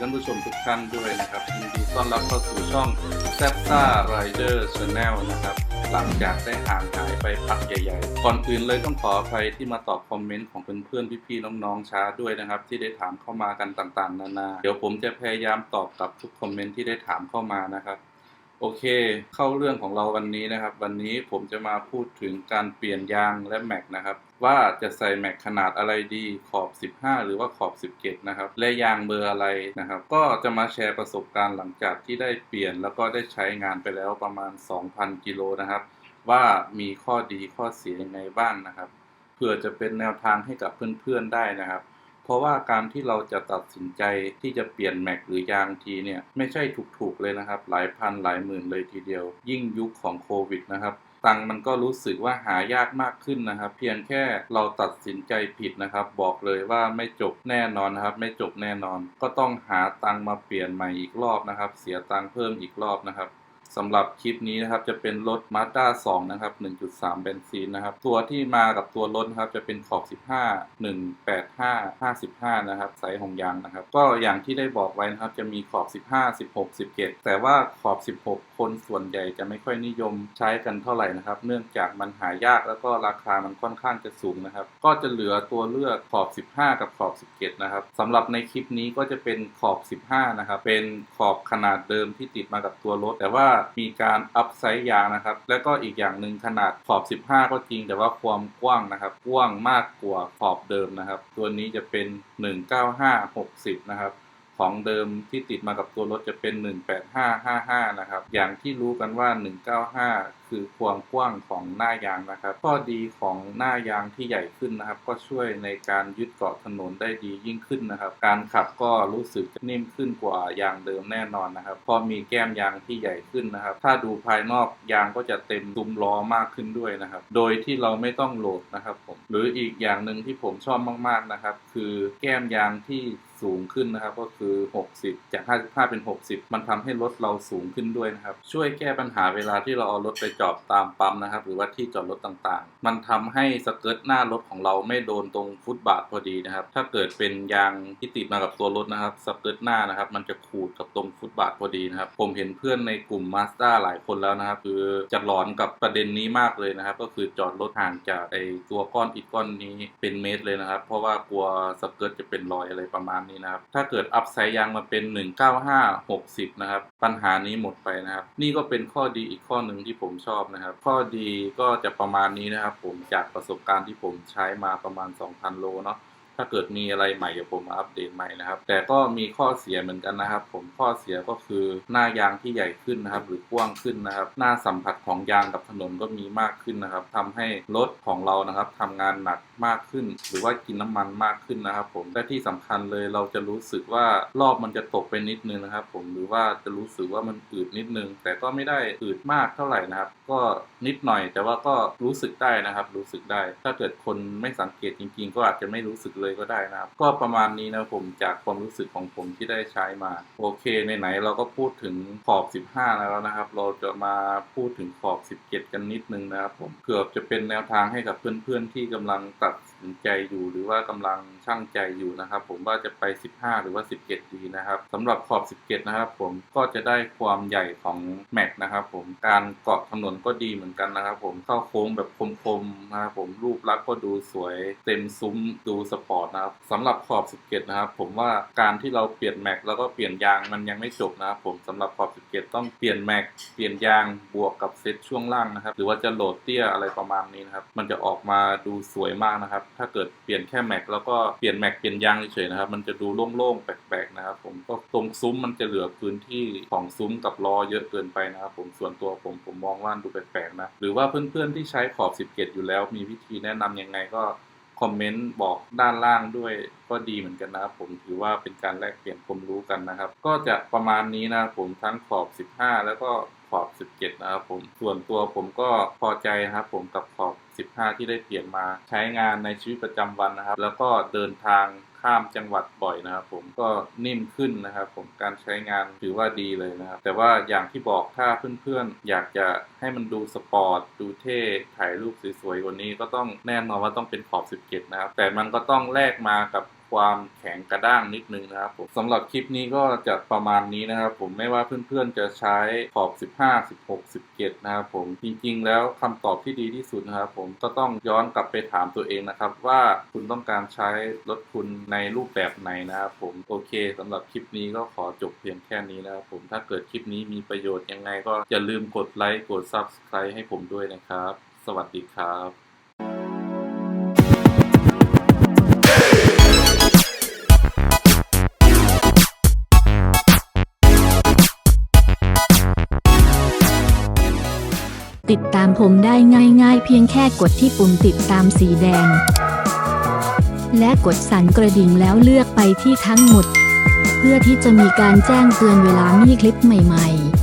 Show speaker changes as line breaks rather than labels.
ท่านผู้ชมทุกท่านด้วยนะครับยินดีต้อนรับเข้าสู่ช่องแซฟซ่าไรเดอร์ชาแนลนะครับ หลังจากได้ห่างหายไปพักใหญ่ๆ ก่อนอื่นเลยต้องขออภัยที่มาตอบคอมเมนต์ของเพื่อนๆ พี่ๆ น้องๆ ช้าด้วยนะครับ ที่ได้ถามเข้ามากันต่างๆ นานา เดี๋ยวผมจะพยายามตอบกับทุกคอมเมนต์ที่ได้ถามเข้ามานะครับ โอเค เข้าเรื่องของเราวันนี้นะครับ วันนี้ผมจะมาพูดถึงการเปลี่ยนยางและแม็กนะครับ ว่าจะใส่แม็กขนาดอะไรดีขอบ 15 หรือว่าขอบ 17 นะครับ และยางเบอร์อะไรนะครับ ก็จะมาแชร์ประสบการณ์หลังจากที่ได้เปลี่ยนแล้วก็ได้ใช้งานไปแล้วประมาณ 2,000 กิโลนะครับ ว่ามีข้อดีข้อเสียยังไงบ้างนะครับ เพื่อจะเป็นแนวทางให้กับเพื่อนๆได้นะครับ เพราะว่าการที่เราจะตัดสินใจที่จะเปลี่ยนแม็กหรือยางทีเนี่ยไม่ใช่ถูกๆเลยนะครับ หลายพันหลายหมื่นเลยทีเดียว ยิ่งยุคของโควิดนะครับตังมันก็รู้สึกว่าหายากมากขึ้นนะครับ เพียงแค่เราตัดสินใจผิดนะครับ บอกเลยว่าไม่จบแน่นอนนะครับ ไม่จบแน่นอน ก็ต้องหาตังมาเปลี่ยนใหม่อีกรอบนะครับ เสียตังเพิ่มอีกรอบนะครับ สำหรับคลิปนี้นะครับจะเป็นรถ Mazda 2 นะครับ 1.3 เบนซินนะครับ ตัวที่มากับตัวรถครับจะเป็นขอบ 15 185 55 นะครับไซส์ของยางนะครับ ก็อย่างที่ได้บอกไว้นะครับจะมีขอบ 15 16 17 แต่ว่าขอบ 16 คนส่วนใหญ่จะไม่ค่อยนิยมใช้กันเท่าไหร่นะครับ เนื่องจากมันหายากแล้วก็ราคามันค่อนข้างจะสูงนะครับ ก็จะเหลือตัวเลือกขอบ 15 กับขอบ 17 นะครับสำหรับในคลิปนี้ก็จะเป็นขอบ 15 นะครับเป็นขอบขนาดเดิมที่ติดมากับตัวรถ แต่ว่ามีการอัพไซส์ยางนะครับ แล้วก็อีกอย่างหนึ่งขนาดขอบ 15 ก็จริง แต่ว่าความกว้างนะครับ กว้างมากกว่าขอบเดิมนะครับ ตัวนี้จะเป็น 195 60 นะครับ ของเดิมที่ติดมากับตัวรถจะเป็น 18555 นะครับ อย่างที่รู้กันว่า 195 คือความกว้างของหน้ายางนะครับ ข้อดีของหน้ายางที่ใหญ่ขึ้นนะครับ ก็ช่วยในการยึดเกาะถนนได้ดียิ่งขึ้นนะครับ การขับก็รู้สึกนิ่มขึ้นกว่ายางเดิมแน่นอนนะครับ พอมีแก้มยางที่ใหญ่ขึ้นนะครับ ถ้าดูภายนอกยางก็จะเต็มซุ้มล้อมากขึ้นด้วยนะครับ โดยที่เราไม่ต้องโหลดนะครับผม หรืออีกอย่างหนึ่งที่ผมชอบมาก ๆนะครับ คือแก้มยางที่สูงขึ้นนะครับ ก็คือ 60 จาก 55 เป็น 60 มันทำให้รถเราสูงขึ้นด้วยนะครับ ช่วยแก้ปัญหาเวลาที่เราเอารถไปจอดตามปั๊มนะครับ หรือว่าที่จอดรถต่างๆ มันทำให้สเกิร์ตหน้ารถของเราไม่โดนตรงฟุตบาทพอดีนะครับ ถ้าเกิดเป็นยางที่ติดมากับตัวรถนะครับสเกิร์ตหน้านะครับ มันจะขูดกับตรงฟุตบาทพอดีนะครับ ผมเห็นเพื่อนในกลุ่มมาสด้าหลายคนแล้วนะครับ คือจะหลอนกับประเด็นนี้มากเลยนะครับ ก็คือจอดรถห่างจากไอตัวก้อนอิฐก้อนนี้เป็นเมตรเลยนะครับ เพราะว่ากลัวสเกิร์ตจะเป็นรอยอะไรประมาณนี้นะครับ ถ้าเกิดอัพไซด์ยางมาเป็น 195 60 นะครับ ปัญหานี้หมดไปนะครับ นี่ก็เป็นข้อดีอีกข้อหนึ่งที่ผมชอบนะครับ ข้อดีก็จะประมาณนี้นะครับ ผมจากประสบการณ์ที่ผมใช้มาประมาณ 2,000 โลเนาะ ถ้าเกิดมีอะไรใหม่เดี๋ยวผมมาอัปเดตใหม่นะครับ แต่ก็มีข้อเสียเหมือนกันนะครับ ผมข้อเสียก็คือหน้ายางที่ใหญ่ขึ้นนะครับ หรือกว้างขึ้นนะครับ หน้าสัมผัสของยางกับถนนก็มีมากขึ้นนะครับทำให้รถของเรานะครับทำงานหนักมากขึ้น หรือว่ากินน้ำมันมากขึ้นนะครับ ผมและที่สำคัญเลยเราจะรู้สึกว่ารอบมันจะตกไปนิดนึงนะครับ ผมหรือว่าจะรู้สึกว่ามันอืดนิดนึง แต่ก็ไม่ได้อืดมากเท่าไหร่นะครับ ก็นิดหน่อย แต่ว่าก็รู้สึกได้นะครับ รู้สึกได้ ถ้าเกิดคนไม่สังเกตจริง ๆ ก็อาจจะไม่รู้สึกเลยก็ได้นะครับ ก็ประมาณนี้นะผมจากความรู้สึกของผมที่ได้ใช้มา โอเคไหนๆเราก็พูดถึงขอบ 15 แล้วนะครับ เราจะมาพูดถึงขอบ 17 กันนิดนึงนะครับผมเกือบจะเป็นแนวทางให้กับเพื่อนๆที่กำลังตัด นใจอยู่หรือว่ากำลังช่างใจอยู่นะครับ ผมว่าจะไป 15 หรือว่า 17 ดีนะครับสำหรับขอบ 17 นะครับ ผมก็จะได้ความใหญ่ของแม็กนะครับ ผมการเกาะถนนก็ดีเหมือนกันนะครับ ผมเข้าโค้งแบบคมๆนะครับผมรูปลักษณ์ก็ดูสวยเต็มซุ้มดูสปอร์ตนะครับสำหรับขอบ 17 นะครับ ผมว่าการที่เราเปลี่ยนแม็กแล้วก็เปลี่ยนยางมันยังไม่จบนะครับ ผมสำหรับขอบ 17 ต้องเปลี่ยนแม็กเปลี่ยนยางบวกกับเซ็ตช่วงล่างนะครับ หรือว่าจะโหลดเตี้ยอะไรประมาณนี้นะครับ มันจะออกมาดูสวยมากนะครับถ้าเกิดเปลี่ยนแค่แม็กแล้วก็เปลี่ยนแม็กเปลี่ยนยางเฉยๆนะครับ มันจะดูโล่งๆแปลกๆนะครับ ผมก็ตรงซุ้มมันจะเหลือพื้นที่ของซุ้มกับล้อเยอะเกินไปนะครับ ผมส่วนตัวผมผมมองว่าดูแปลกๆนะหรือว่าเพื่อนๆที่ใช้ขอบ 17 อยู่แล้ว มีวิธีแนะนำยังไงก็คอมเมนต์บอกด้านล่างด้วยก็ดีเหมือนกันนะครับผมถือว่าเป็นการแลกเปลี่ยนความรู้กันนะครับ ก็จะประมาณนี้นะครับผมทั้งขอบ 15 แล้วก็ ขอบ 17 นะครับผม ส่วนตัวผมก็พอใจนะครับผมกับขอบ 15 ที่ได้เปลี่ยนมาใช้งานในชีวิตประจำวันนะครับ แล้วก็เดินทางข้ามจังหวัดบ่อยนะครับ ผมก็นิ่มขึ้นนะครับ ผมการใช้งานถือว่าดีเลยนะครับ แต่ว่าอย่างที่บอกถ้าเพื่อนๆ อยากจะให้มันดูสปอร์ตดูเท่ถ่ายรูปสวยๆกว่านี้ก็ต้องแน่นอนว่าต้องเป็นขอบ 17 นะครับ แต่มันก็ต้องแลกมากับ ความแข็งกระด้างนิดนึงนะครับผมสำหรับคลิปนี้ก็จะประมาณนี้นะครับ ผมไม่ว่าเพื่อนๆจะใช้ขอบ 15 16 17 นะครับผมจริงๆ แล้วคำตอบที่ดีที่สุดนะครับผมก็ต้องย้อนกลับไปถามตัวเองนะครับ ว่าคุณต้องการใช้รถคุณในรูปแบบไหนนะครับผมโอเคสำหรับคลิปนี้ก็ขอจบเพียงแค่นี้นะครับผมถ้าเกิดคลิปนี้มีประโยชน์ยังไงก็อย่าลืมกดไลค์กด Subscribe ให้ผมด้วยนะครับ สวัสดีครับ
ติดตามผมได้ง่ายๆ เพียงแค่กดที่ปุ่มติดตามสีแดง และกดสั่นกระดิ่งแล้วเลือกไปที่ทั้งหมด เพื่อที่จะมีการแจ้งเตือนเวลามีคลิปใหม่ๆ